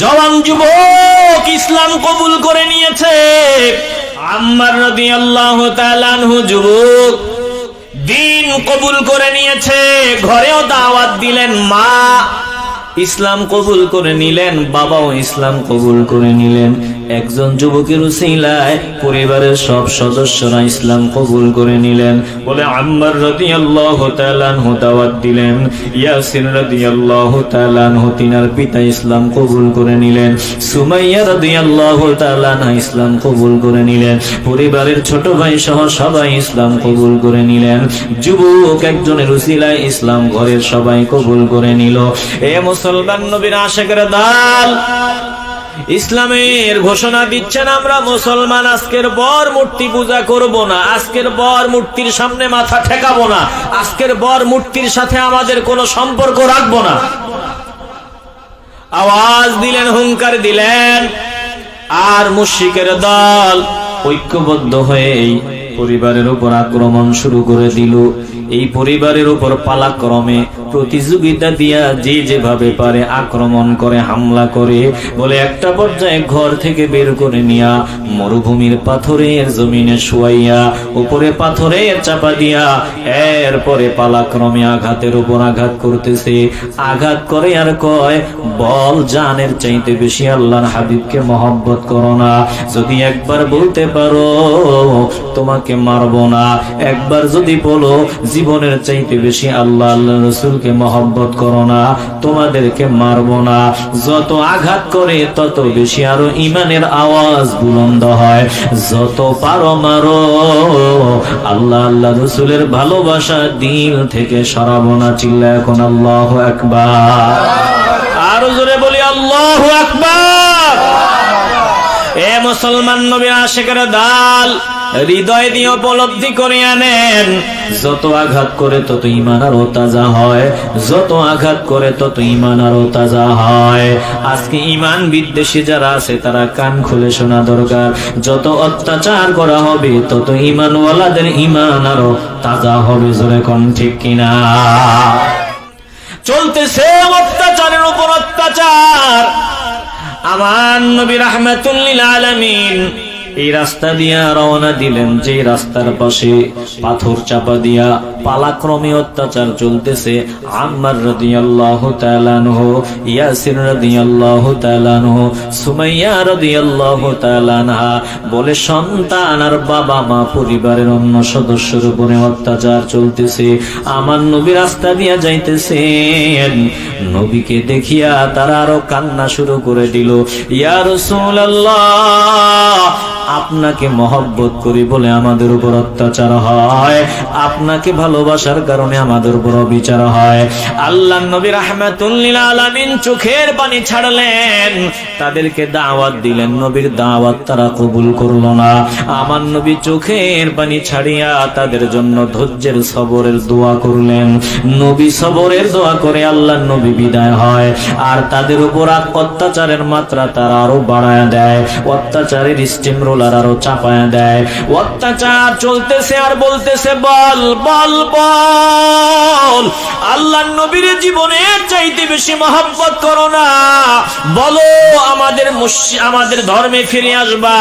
জওয়ান যুবক ইসলাম কবুল করে নিয়েছে। আম্মার নদী আল্লাহ যুবক দিন কবুল করে নিয়েছে। ঘরেও দাওয়াত দিলেন মা, ইসলাম কবুল করে নিলেন, বাবাও ইসলাম কবুল করে নিলেন। একজন যুবকের উসিলায় পরিবারের সব সদস্যরা ইসলাম কবুল করে নিলেন। বলে আম্মার রাদিয়াল্লাহু তাআলা আনহু দাওয়াত দিলেন। ইয়াসির রাদিয়াল্লাহু তাআলা আনহু তিনার পিতা ইসলাম কবুল করে নিলেন। সুমাইয়া রাদিয়াল্লাহু তাআলা আনহা ইসলাম কবুল করে নিলেন। পরিবারের ছোট ভাই সহ সবাই ইসলাম কবুল করে নিলেন। যুবক একজনের উসিলায় ইসলাম ঘরের সবাই কবুল করে নিল। এ মুসলমান নবীর আশেকের দাল। ইসলামের ঘোষণা দিচ্ছেন, আমরা মুসলমান, আজকের বর মূর্তি পূজা করব না, আজকের বর মূর্তির সামনে মাথা ঠেকাবো না, আজকের বর মূর্তির সাথে আমাদের কোনো সম্পর্ক রাখব না। আওয়াজ দিলেন, হুঙ্কার দিলেন, আর মুশিকের দল ঐক্যবদ্ধ হয়ে পরিবারের উপর আক্রমণ শুরু করে দিল। এই পরিবারের উপর পালাক্রমে প্রতিযোগিতা দিয়া যে যেভাবে পারে আক্রমণ করে, হামলা করে, বলে একটা পর্যায়ে ঘর থেকে বের করে নিয়া মরুভূমির পাথরের জমিনে শুয়াইয়া, উপরে পাথরের চাপা দিয়া এরপরে পালাক্রমে আঘাতের উপর আঘাত করতেছে। আঘাত করে আর কয়, বল জানের চাইতে বেশি আল্লাহর হাবিবকে মহব্বত করো না। যদি একবার বলতে পারো, তোমাকে মারবো না। একবার যদি বলো জীবনের চাইতে বেশি আল্লাহ আল্লাহ রসুলকে মহব্বত করো না, তোমাদেরকে মারবো না। যত আঘাত করে, তত বেশি আরও ইমানের আওয়াজ বুলন্দ হয়। যত পারো মারো। আল্লাহ আল্লাহ রসুলের ভালোবাসা দিল থেকে সরাবো না চিল্লা এখন আল্লাহ একবার আরও জোরে বলি আল্লাহ একবার এ মুসলমান নবী আশেকের দাল হৃদয় দিয়ে উপলব্ধি করে আনেন। যত আঘাত করে তত ইমান আরও তাজা হয়। যত আঘাত করে তত ইমান আরও তাজা হয়। আজকে ইমান বিদ্বেষী যারা আছে, তারা কান খুলে শোনা দরকার। যত অত্যাচার করা হবে, তত ইমানওয়ালাদের ইমান আরও তাজা হবে, জোরে কোন ঠিক কিনা? চলতেছে অত্যাচারের উপর অত্যাচার। আমার নবী রাহমাতুল্লিল আলামিন এই রাস্তা দিয়া রওনা দিলেন যে রাস্তার পাশে পাথর চাপা দিয়া পালাক্রমে অত্যাচার চলতেছে। আম্মার রাদিয়াল্লাহু তাআলা আনহু ইয়াসির রাদিয়াল্লাহু তাআলা আনহু, সুমাইয়া রাদিয়াল্লাহু তাআলা আনহা বলে, সন্তান আর বাবা মা পরিবারের অন্য সদস্যের উপরে অত্যাচার চলতেছে। আমার নবী রাস্তা দিয়া যাইতেছেন। নবীকে দেখিয়া তারা আরও কান্না শুরু করে দিল। ইয়ার আপনাকে মহব্বত করি বলে আমাদের উপর অত্যাচার হয়। আপনাকে ভালোবাসার কারণে আমাদের উপর বিচার হয়। আল্লাহ নবী রাহমাতুল্লিল আলামিন চোখের পানি ছাড়লেন। তাদেরকে দাওয়াত দিলেন, নবীর দাওয়াত তারা কবুল করল না। আমার নবী চোখের পানি ছাড়িয়া তাদের জন্য ধৈর্যের সবরের দোয়া করলেন। নবী সবরের দোয়া করে আল্লাহ নবী বিদায় হয়। আর তাদের উপর অত্যাচারের মাত্রা তারা আরও বাড়ায় দেয়। অত্যাচারের স্টিম রোলার আরও চাপায় দেয়। অত্যাচার চলতেছে আর বলতেছে, বল বল বল। আল্লাহ নবীর জীবনের চাইতে বেশি মহব্বত করো না। বলো, আমাদের আমাদের ধর্মে ফিরে আসবা।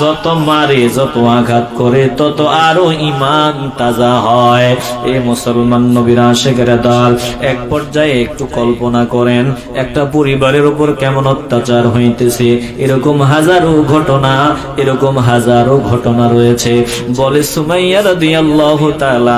যত মারে, যত আঘাত করে, তত আরও ইমান তাজা হয়। এ মুসলমান নবীর আশেকের দল, এক পর্যায়ে একটু কল্পনা করেন, একটা পরিবারের উপর কেমন অত্যাচার হইতেছে। এরকম হাজারো ঘটনা, এরকম হাজারো ঘটনা রয়েছে। বলে সুমাইয়া রাদিয়াল্লাহু তাআলা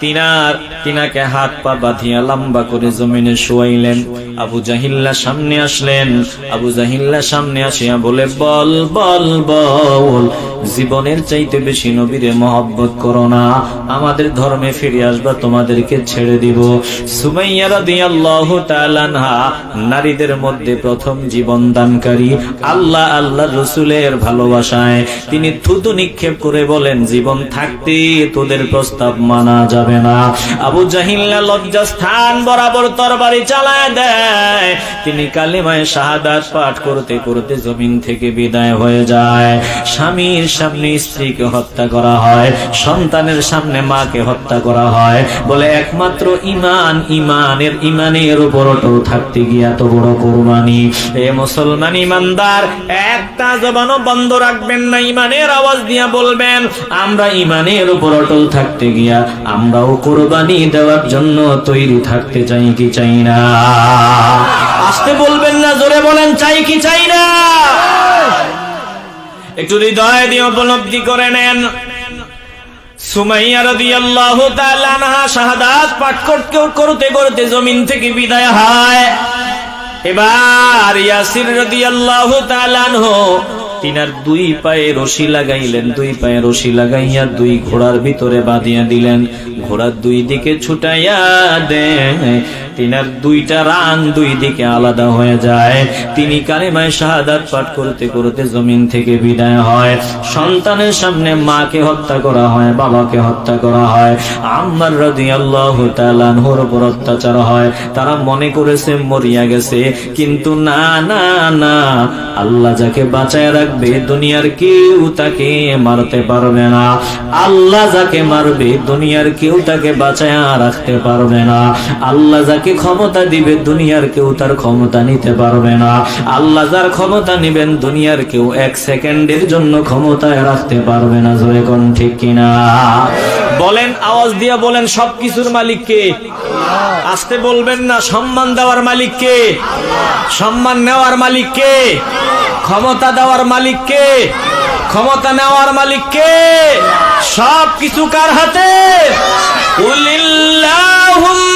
তিনার, তিনাকে হাত পা বাঁধিয়া লম্বা করে জমিনে শোয়াইলেন। আবু জাহিল্লা সামনে আসলেন। আবু জাহিল্লা সামনে আসিয়া বলে, বল বল বল, জীবনের চাইতে বেশি নবীরে মহব্বত করো না। আমাদের ধর্মে ফিরে আসবা, তোমাদেরকে ছেড়ে দিব। নারীদের মধ্যে প্রথম জীবন দানকারী। আল্লাহ আল্লাহ রসুলের ভালোবাসায় তিনি থুতু নিক্ষেপ করে বলেন, জীবন থাকতে তোদের প্রস্তাব মানা যাবে। না। আবু জাহিল্লা লজ্জা স্থান বরাবর তরবারি চালায় দেয়। তিনি কালিমায় শাহাদাত পাঠ করতে করতে জমিন থেকে বিদায় হয়ে যায়। স্বামীর সামনে স্ত্রীকে হত্যা করা হয়, সন্তানের সামনে মাকে হত্যা করা হয়। বলে, একমাত্র ইমান, ইমানের ইমানের উপর অটল থাকতে গিয়া তো বড় কোরবানি। এ মুসলমান ইমানদার, একটা জবানও বন্ধ রাখবেন না, ইমানের আওয়াজ দিয়া বলবেন, আমরা ইমানের উপর অটল থাকতে গিয়া আমরাও কোরবানি দেওয়ার জন্য তৈরি থাকতে চাই কি চাই না? আসতে বলবেন না, জোরে বলেন, চাই কি চাই না? একটু হৃদয় দিয়ে উপলব্ধি করে নেন। সুমাইয়া জমিন থেকে বিদায় হয়। এবার ইয়াসির তিনার দুই পায়ে রশি লাগাইলেন, দুই পায়ে রশি লাগাইয়া দুই ঘোড়ার ভিতরে বাঁধিয়া দিলেন। ঘোড়ার দুই দিকে ছুটাইয়া দেন তিনার দুইটা রান দুই দিকে আলাদা হয়ে যায়। তিনি কালেমায় শাহাদাত পাঠ করতে করতে জমিন থেকে বিদায় হয়। সন্তানের সামনে মাকে হত্যা করা হয়, বাবাকে হত্যা করা হয়। আম্মার রাদিয়াল্লাহু তাআলা আনহুর উপর অত্যাচার হয়। তারা মনে করেছে মরিয়া গেছে। কিন্তু না না না, আল্লাহ যাকে বাঁচায় রাখবে দুনিয়ার কেউ তাকে মারতে পারবে না। আল্লাহ যাকে মারবে দুনিয়ার কেউ তাকে বাঁচায় রাখতে পারবে না। আল্লাহ যাকে ক্ষমতা দিবে, দুনিয়ার কেউ তার ক্ষমতা নিতে পারবে না। আল্লাহ যার ক্ষমতা নিবেন, দুনিয়ার কেউ এক সেকেন্ডের জন্য ক্ষমতায় রাখতে পারবে না, জোরে কোন ঠিক কিনা? বলেন, আওয়াজ দিয়া বলেন, সবকিছুর মালিক কে? আসতে বলবেন না, সম্মান দেওয়ার মালিক কে? সম্মান নেওয়ার মালিক কে? ক্ষমতা দেওয়ার মালিক কে? ক্ষমতা নেওয়ার মালিক কে? সব কিছু কার হাতে? কুলিল্লাহুম্মা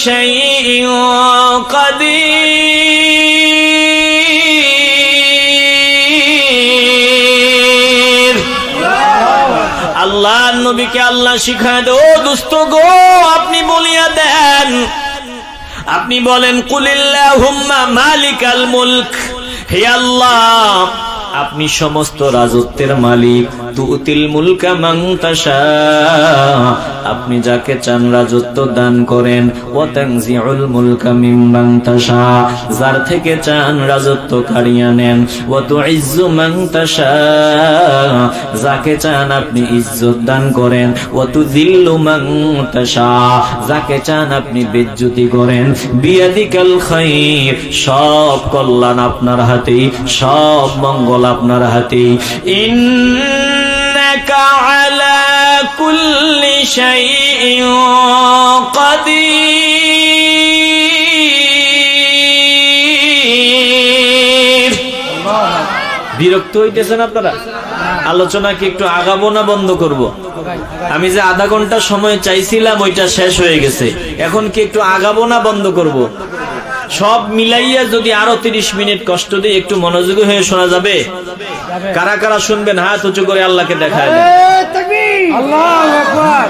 شيء قدير আল্লাহ নবীকে আল্লাহ শিখায় দে ও দুস্থ গো আপনি বলিয়া দেন আপনি বলেন কুলিল্লাহুম্মা মালিকাল মুলক হে আল্লাহ আপনি সমস্ত রাজত্বের মালিক। তুতিল মুলকা মান তাশা। আপনি যাকে চান রাজত্ব দান করেন। ও তানজিউল মুলকা মিম্মান তাশা। যার থেকে চান রাজত্ব কাড়িয়া নেন ও তুইজ্জু মান যাকে চান আপনি ইজ্জত দান করেন। ও তুযিল্লু মান যাকে চান আপনি বেজ্জতি করেন। বিয়াদিকাল খাইর। সব কল্যাণ আপনার হাতেই, সব মঙ্গল আপনার কুল্লি শাইইন বিরক্ত হইতেছেন আপনারা আলোচনা কি একটু আগাবো না বন্ধ করব। আমি যে আধা ঘণ্টা সময় চাইছিলাম ওইটা শেষ হয়ে গেছে এখন কি একটু আগাবো না বন্ধ করব। সব মিলাইয়া যদি আরও তিরিশ মিনিট কষ্ট দিয়ে একটু মনোযোগী হয়ে শোনা যাবে? কারা কারা শুনবেন? হাত উঁচু করে আল্লাহকে দেখায় দেন। আল্লাহু আকবার।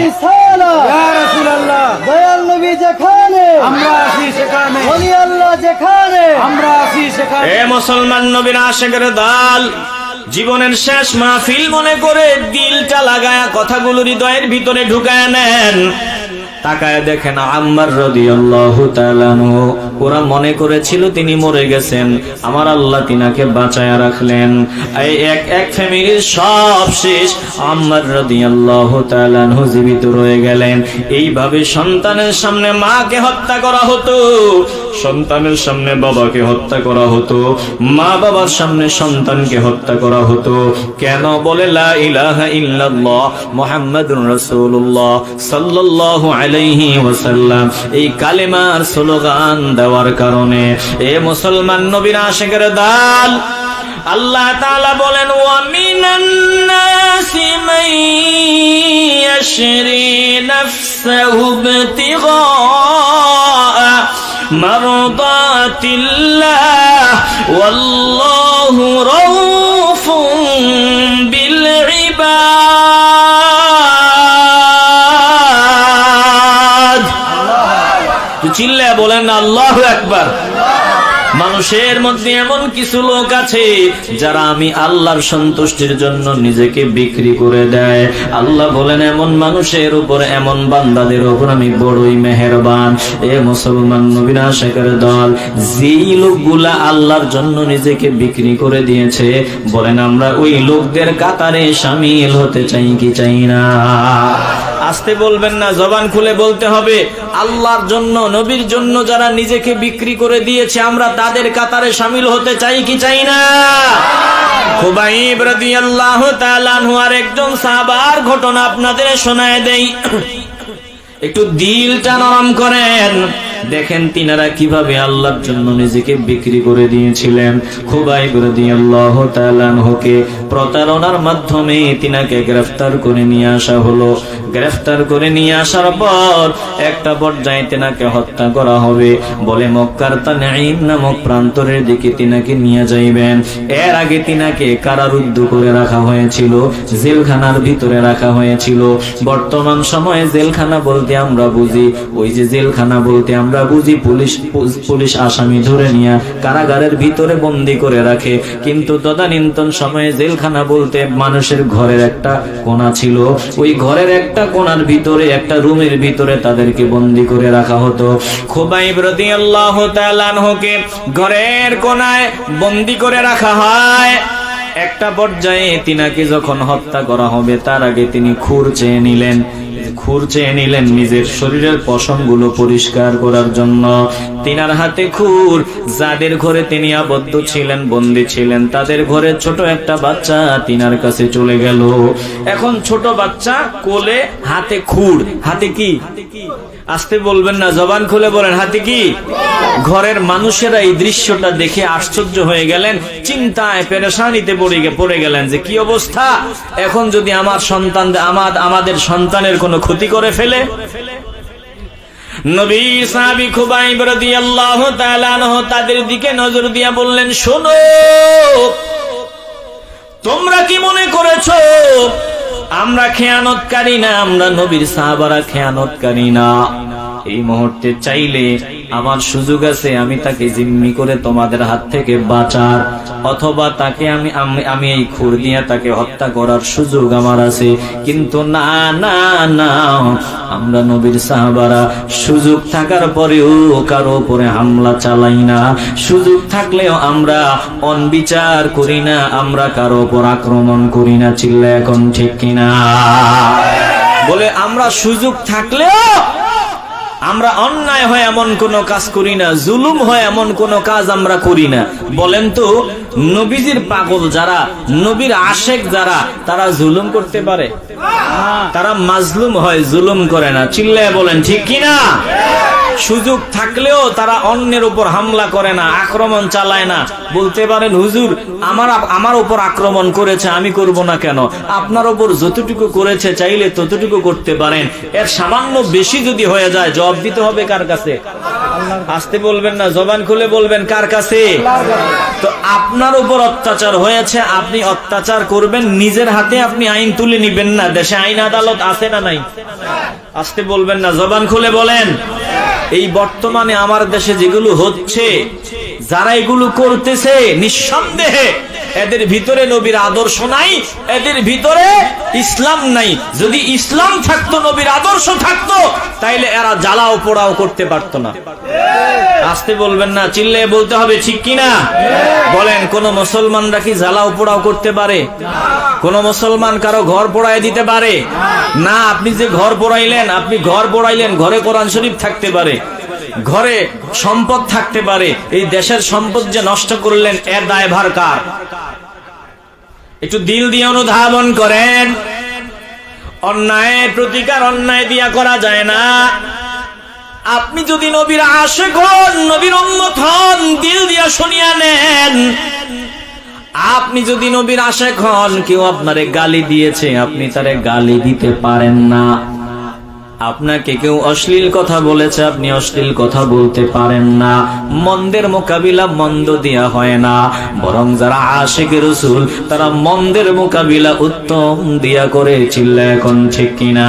রিসালাত রাসূলুল্লাহ। দয়াল নবী যেখানে? আমরা আছি সেখানে। ওলি আল্লাহ যেখানে? আমরা আছি সেখানে। এ মুসলমান নবীর আশেকের দাল জীবনের শেষ মাহফিল মনে করে দিলটা লাগায়া কথাগুলো হৃদয়ের ভিতরে ঢুকায় নেন। তাকায় দেখেন আম্মার তাআলা আনহু। ওরা মনে করেছিল তিনি মরে গেছেন। আমার আল্লাহ তিনাকে বাঁচায়া রাখলেন। এই এক এক ফ্যামিলির সব শেষ। আম্মার তাআলা আনহু জীবিত রয়ে গেলেন। এইভাবে সন্তানের সামনে মাকে হত্যা করা হতো। সন্তানের সামনে বাবাকে হত্যা করা হতো। মা বাবার সামনে সন্তানকে হত্যা করা হতো। কেন বলে লা ইলাহা ইল্লাল্লাহ মুহাম্মাদুর রাসূলুল্লাহ সাল্লাল্লাহু আলাইহি আলাইহি ওয়াসাল্লাম এই কালেমার স্লোগান দেওয়ার কারণে, এ মুসলমান নবীর আশেকের দাল। আল্লাহ তাআলা বলেন, ওয়া মিনান নাসি মাই ইয়াশরি নাফসাহু ইবতিগা মারদাতিল্লাহ। ওয়াল্লাহু রাউফুন বি চিল্লা বলেন, আল্লাহু আকবার। মানুষের মধ্যে এমন কিছু লোক আছে যারা আমি আল্লাহর সন্তুষ্টির জন্য নিজেকে বিক্রি করে দেয়। আল্লাহ বলেন, এমন মানুষের উপর, এমন বান্দাদের উপর আমি বড়ই মেহেরবান। এ মুসলমান নবীনা শেখের দল, যেই লোকগুলা আল্লাহর জন্য নিজেকে বিক্রি করে দিয়েছে, বলেন, আমরা ওই লোকদের কাতারে সামিল হতে চাই কি চাই না? আসতে বলবেন না, জবান খুলে বলতে হবে। আল্লাহর জন্য, নবীর জন্য যারা নিজেকে বিক্রি করে দিয়েছে, আমরা তাদের কাতারে সামিল হতে চাই কি চাই না? খুবাইব রাদিয়াল্লাহু তাআলা আর একজন সাহাবার ঘটনা আপনাদের শোনায় দেই। একটু দিলটা নরম করেন। দেখেন তিনারা কীভাবে আল্লাহর জন্য নিজেকে বিক্রি করে দিয়েছিলেন। খুবাই তালানহকে প্রতারণার মাধ্যমে তিনাকে গ্রেফতার করে নিয়ে আসা হলো। গ্রেফতার করে নিয়ে আসার পর একটা পর্যায়ে তিনাকে হত্যা করা হবে বলে মক্কার তানাইম নামক প্রান্তরের দিকে তিনাকে নিয়ে যাইবেন। এর আগে তিনাকে কারারুদ্ধ করে রাখা হয়েছিল, জেলখানার ভিতরে রাখা হয়েছিল। বর্তমান সময়ে জেলখানা বলতে আমরা বুঝি, ওই যে জেলখানা বলতে আমরা বুঝি, পুলিশ পুলিশ আসামি ধরে নিয়ে কারাগারের ভিতরে বন্দি করে রাখে। কিন্তু তদানীন্তন সময়ে জেলখানা বলতে মানুষের ঘরের একটা কোনা ছিল। ওই ঘরের একটা কোণার ভিতরে, একটা রুমের ভিতরে তাদেরকে বন্দি করে রাখা হতো। খোবাই রদি আল্লাহ ঘরের কোনায় বন্দি করে রাখা হয়। একটা পর্যায়ে তিনাকে যখন হত্যা করা হবে, তার আগে তিনি খুর চেয়ে নিলেন। খুর চেয়ে নিলেন নিজের শরীরের পশমগুলো পরিষ্কার করার জন্য। তিনার হাতে খুর। যাদের ঘরে তিনি আবদ্ধ ছিলেন, বন্দী ছিলেন, তাদের ঘরে ছোট একটা বাচ্চা তিনার কাছে চলে গেল। এখন ছোট বাচ্চা কোলে হাতে খুর। হাতে কি? আসতে বলবেন না, জবান খুলে বলেন, হাতে কি? ঘরের মানুষেরা এই দৃশ্যটা দেখে আশ্চর্য হয়ে গেলেন, চিন্তায় পেরেশানিতে পড়ে গেলেন যে কি অবস্থা? এখন যদি আমার সন্তান আমার আমাদের সন্তানের কোনো ক্ষতি করে ফেলে? তাদের দিকে নজর দিয়া বললেন, শোনো, তোমরা কি মনে করেছ আমরা খেয়ানতকারী না আমরা নবীর সাহাবারা খেয়ানতকারী না। এই মুহূর্তে চাইলে আমার সুযোগ আছে, আমি তাকে জিম্মি করে তোমাদের হাত থেকে বাঁচার। অথবা তাকে আমি আমি- এই খুর দিয়ে তাকে হত্যা করার সুযোগ আমার আছে। কিন্তু না না না, আমরা নবীর সাহাবারা সুযোগ থাকার পরেও কারও উপরে হামলা চালাই না। সুযোগ থাকলেও আমরা অনবিচার করি না, আমরা কারও উপর আক্রমণ করি না চিল্লা এখন ঠিক কিনা? বলে আমরা সুযোগ থাকলেও আমরা অন্যায় হয় এমন কোন কাজ করি না জুলুম হয় এমন কোন কাজ আমরা করি না। বলেন তো নবীজির পাগল যারা নবীর আশেক যারা তারা জুলুম করতে পারে? তারা মাজলুম হয় জুলুম করে না। চিল্লায় বলেন ঠিক কিনা? সুযোগ থাকলেও তারা অন্যের উপর হামলা করে না, আক্রমণ চালায় না। বলতে পারেন, হুজুর, আমার আমার উপর আক্রমণ করেছে, আমি করব না কেন? আপনার উপর যতটুকু করেছে, চাইলে ততটুকু করতে পারেন। এর সামান্য বেশি যদি হয়ে যায়, জবাব দিতে হবে কার কাছে? আসতে বলবেন না জবান খুলে বলবেন কার কাছে। তো আপনার উপর অত্যাচার হয়েছে আপনি অত্যাচার করবেন নিজের হাতে আপনি আইন তুলে নিবেন না। দেশে আইন আদালত আছে না নাই? আসতে বলবেন না জবান খুলে বলেন। এই বর্তমানে আমার দেশে যেগুলো হচ্ছে যারা এগুলো করতেছে নিঃসন্দেহে এদের ভিতরে নবীর আদর্শ নাই, এদের ভিতরে ইসলাম নাই। যদি ইসলাম থাকতো, নবীর আদর্শ থাকতো, তাইলে এরা জ্বালাও পোড়াও করতে পারতো না। আসতে বলবেন না চিল্লে বলতে হবে ঠিক কিনা বলেন, কোন মুসলমানরা কি জ্বালাও পোড়াও করতে পারে? কোন মুসলমান কারও ঘর পোড়ায় দিতে পারে? না, আপনি যে ঘর পোড়াইলেন, আপনি ঘর পোড়াইলেন, ঘরে কোরআন শরীফ থাকতে পারে। ঘরে সম্পদ থাকতে পারে। এই দেশের সম্পদ যে নষ্ট করলেন, এর দায়ভার কার? একটু দিল দিয়ে অনুধাবন করেন। অন্যায় প্রতিকার অন্যায় দিয়া করা যায় না। আপনি যদি নবীর আশেক হন, নবীর অন্যথন দিল দিয়া শুনিয়া নেন। আপনি যদি নবীর আশেক হন, কেউ আপনারে গালি দিয়েছে, আপনি তারে গালি দিতে পারেন না। আপনাকে কেউ অশ্লীল কথা বলেছে, আপনি অশ্লীল কথা বলতে পারেন না। মন্দের মোকাবিলা মন্দ দিয়া হয় না। বরং যারা আশেখ রসুল, তারা মন্দের মোকাবিলা উত্তম দিয়া করে চিল্লা এখন ঠিক কিনা?